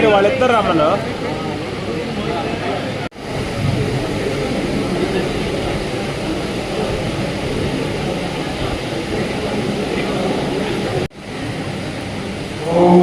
వాళ్ళు లేరు వాళ్ళు ఇద్దరు రమ్మను ఓం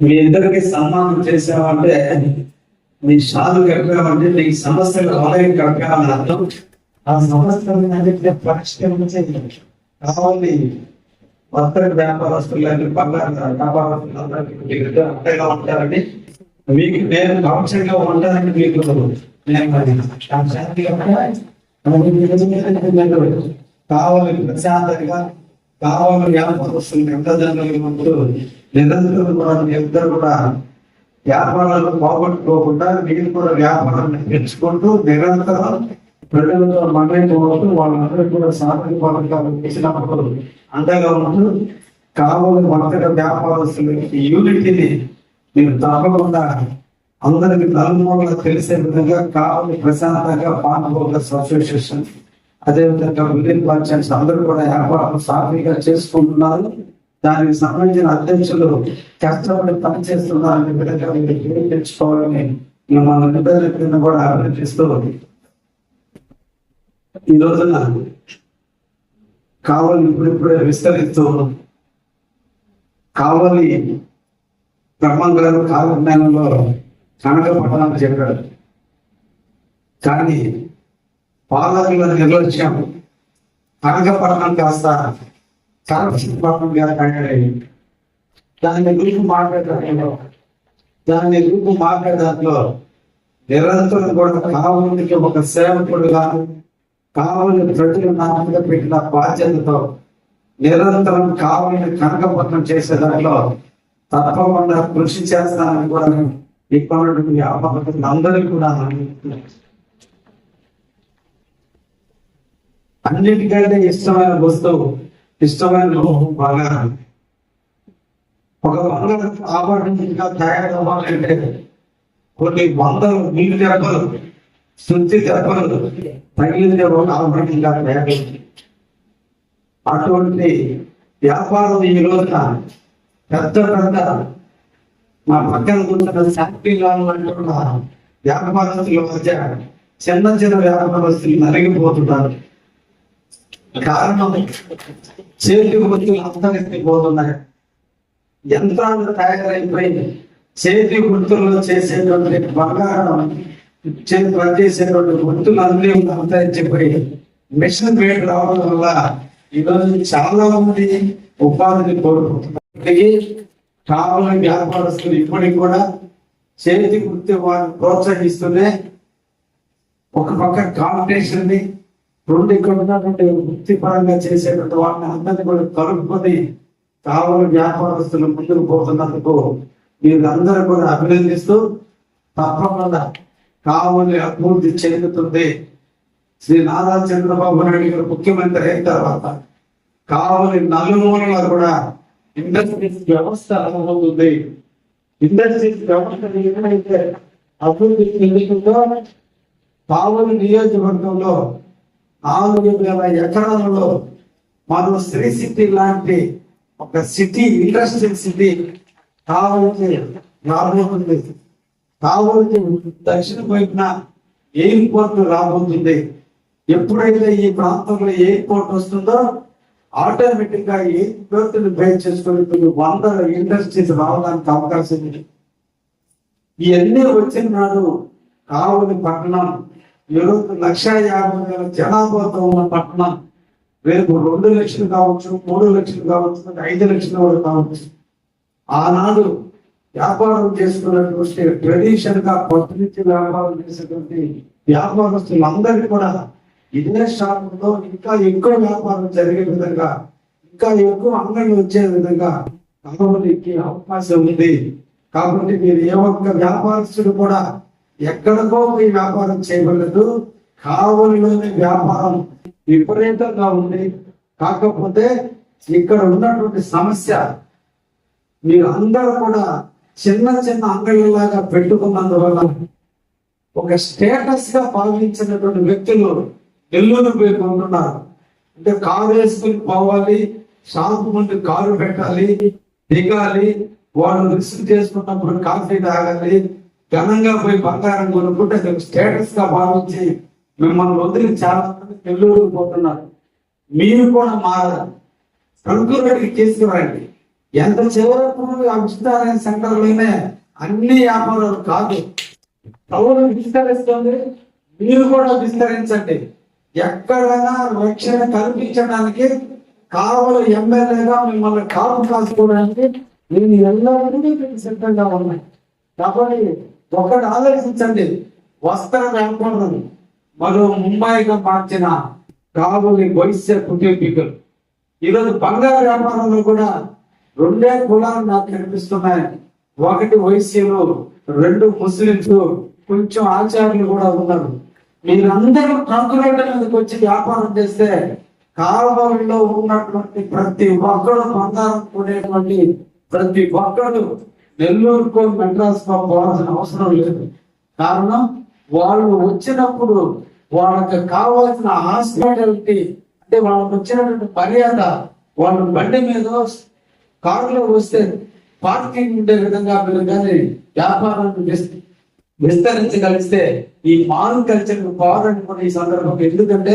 మీ ఇద్దరికి సన్మానం చేసామంటే మీ షాలు కప్పామంటే నీ సమస్యలు ఆలయం కప్పామని అర్థం. ఆ సమస్యలు పరిష్కరించే కావాలి. వస్త్ర వ్యాపారస్తులు బంగారు వ్యాపారస్తులు అందరికీ అంతగా ఉంటారని మీకు నేను కాంక్షంగా ఉంటానని మీకు నేను కావాలి ప్రశాంతంగా కావాలి వ్యాపారస్తులు ఎంతజనులు ఉంటూ నిరంతరం కూడా మీ ఇద్దరు కూడా వ్యాపారాలు పోగొట్టుకోకుండా మీరు కూడా వ్యాపారాన్ని పెంచుకుంటూ నిరంతరం ప్రజలతో మమేకం అవుతూ వాళ్ళందరూ కూడా సామాజిక పథకాలు చేసినప్పుడు అండగా ఉంటూ కావాలి వర్తక వ్యాపారస్తులకి యూనిటీని మీరు తప్పకుండా అందరికి నలుమూలగా తెలిసే విధంగా కావాలి ప్రశాంతంగా పాన్ అసోసియేషన్ అదేవిధంగా విలీన్ మర్చెంట్స్ అందరూ కూడా వ్యాపారం సాఫీగా చేసుకుంటున్నారు. దానికి సంబంధించిన అధ్యక్షులు కష్టపడి పనిచేస్తున్నారని విధంగా తెచ్చుకోవాలని మిమ్మల్ని నిబంధన కూడా ఆలోచిస్తూ ఈ రోజున కావలి ఇప్పుడిప్పుడే విస్తరిస్తూ కావలి బ్రహ్మం గారు కాలజ్ఞానంలో కనకపడాలని చెప్పాడు కానీ పాలకుల నిర్లక్ష్యం కనకపడడం కాస్త కనకపట్నంగా తయారైంది దాని గురించి మాట్లాడటంలో దాని గురించి మాట్లాడడంలో నిరంతరం కూడా కావునికి ఒక సేవకుడుగా కావలి ప్రజలు నా మీద పెట్టిన బాధ్యతతో నిరంతరం కావలిని కనకపట్నం చేసే దాంట్లో తప్పకుండా కృషి చేస్తానని కూడా ఇక్కడ ఉన్నటువంటి అందరికీ కూడా అన్నిటికంటే ఇష్టమైన వస్తువు ఇష్టమైన లోహం బంగారం ఒక బంగారం ఆభరణంగా తయారవ్వాలంటే కొన్ని వందలు నీళ్ళు తెరపలు శుద్ధి తెరపలు తగిలిన ఒక ఆభరణంగా తయారు అటువంటి వ్యాపారం ఈ రోజున పెద్ద పెద్ద మా పక్కన ఉన్న ఫ్యాక్టరీలో అంటున్న వ్యాపారస్తుల మధ్య చిన్న చిన్న వ్యాపారస్తులు నలిగిపోతున్నారు. కారణం చేతికి వృత్తులు పోతున్నాయి యంత్రాలు తయారైపోయి చేతి వృత్తుల్లో చేసేటువంటి బంగారం పనిచేసేటువంటి వృత్తులు అన్ని అంతరించిపోయి మిషన్ వేడి రావడం వల్ల ఈరోజు చాలా మంది ఉపాధిని కోరుకుంటున్నారు కావాలని వ్యాపారస్తులు ఇప్పటికి కూడా చేతి వృత్తి వారిని ప్రోత్సహిస్తూనే ఒక పక్క కాంపిటీషన్ని రెండు ఇక్కడ ఉన్నటువంటి వృత్తిపరంగా చేసేటువంటి వాటిని అందరినీ కూడా కలుపుకొని కావాలి వ్యాపారస్తులు ముందుకు పోతున్నందుకు మీరందరూ కూడా అభినందిస్తూ తప్పకుండా కావాలి అభివృద్ధి చెందుతుంది. శ్రీ నారా చంద్రబాబు నాయుడు గారు ముఖ్యమంత్రి అయిన తర్వాత కావలి నలుమూలలా కూడా ఇండస్ట్రీస్ వ్యవస్థ అనుభవం ఇండస్ట్రీస్ వ్యవస్థ ఏమైతే అభివృద్ధి చెందుతుందో కావలి నియోజకవర్గంలో నాలుగు వేల ఎకరాలలో మనం శ్రీ సిటీ లాంటి ఒక సిటీ ఇండస్ట్రియల్ సిటీ కావాలని రాబోతుంది. కావాలని దక్షిణ వైపున ఎయిర్పోర్ట్ రాబోతుంది. ఎప్పుడైతే ఈ ప్రాంతంలో ఎయిర్పోర్ట్ వస్తుందో ఆటోమేటిక్గా ఎయిర్పోర్ట్ని బేస్ చేసుకుని వంద వందల ఇండస్ట్రీస్ రావడానికి అవకాశం ఉంది. ఇవన్నీ వచ్చిన నాడు కావలి పట్టణం ఈరోజు లక్ష యాభై వేల జనాభాతో ఉన్న పట్టణం రేపు రెండు లక్షలు కావచ్చు మూడు లక్షలు కావచ్చు ఐదు లక్షలు కూడా కావచ్చు. ఆనాడు వ్యాపారం చేసుకున్నటువంటి ట్రెడిషన్గా కొత్త నుంచి వ్యాపారం చేసేటువంటి వ్యాపారస్తులందరికీ కూడా ఇదే షాపులో ఇంకా ఎక్కువ వ్యాపారం జరిగే విధంగా ఇంకా ఎక్కువ అంగడి వచ్చే విధంగా కావలికి అవకాశం ఉంది. కాబట్టి మీరు ఏ ఒక్క వ్యాపారస్తుడు కూడా ఎక్కడికో మీ వ్యాపారం చేయగలదు. కావలిలోని వ్యాపారం విపరీతంగా ఉంది. కాకపోతే ఇక్కడ ఉన్నటువంటి సమస్య మీరు అందరూ కూడా చిన్న చిన్న అంగళ్ళలాగా పెట్టుకున్నందువల్ల ఒక స్టేటస్గా భావించినటువంటి వ్యక్తులు నెల్లూరు పోయి కొంటున్నారు. అంటే కారు వేసుకుని పోవాలి షాపు ముందు కారు పెట్టాలి దిగాలి వాళ్ళు రిస్క్ చేసుకున్నప్పుడు కాఫీ తాగాలి ఘనంగా పోయి బంగారం కొనుక్కుంటే అది స్టేటస్గా భావించి మిమ్మల్ని వదిలి చాలా మంది నెల్లూరు పోతున్నారు. మీరు కూడా మారాలి కంకురెడ్డికి తీసుకురండి ఎంత చివరకు అభిష్టాలైన సెంటర్లోనే అన్ని వ్యాపారాలు కాదు. ప్రభుత్వం విస్తరిస్తుంది. మీరు కూడా విస్తరించండి. ఎక్కడైనా రక్షణ కల్పించడానికి కావలు ఎమ్మెల్యేగా మిమ్మల్ని కాపు కాసుకోవడానికి నేను ఎల్లప్పుడూ సిద్ధంగా ఉన్నాయి కాబట్టి ఒకటి ఆలోచించండి వస్త్ర వ్యాపారం. మరో ముంబైగా మార్చిన కావలి వైశ్య కుటుంబీకులు. ఈరోజు బంగారు వ్యాపారంలో కూడా రెండే కులాలు నాకు కనిపిస్తున్నాయి. ఒకటి వైశ్యులు రెండు ముస్లింస్ కొంచెం ఆచార్యులు కూడా ఉన్నారు. మీరందరూ ట్రంక్ రోడ్డు మీదకి వచ్చి వ్యాపారం చేస్తే కాలువలో ఉన్నటువంటి ప్రతి ఒక్కడు బంగారం కొనేటువంటి ప్రతి ఒక్కడు నెల్లూరుకో మెడ్రాస్కో పోవాల్సిన అవసరం లేదు. కారణం వాళ్ళు వచ్చినప్పుడు వాళ్ళకి కావాల్సిన హాస్పిటాలిటీ అంటే వాళ్ళకి వచ్చినటువంటి మర్యాద వాళ్ళు బండి మీద కారులో వస్తే పార్కింగ్ ఉండే విధంగా మీరు కానీ వ్యాపారాన్ని విస్- విస్తరించగలిస్తే ఈ మాన్ కల్చర్ బాగుంటుంది ఈ సందర్భం ఎందుకంటే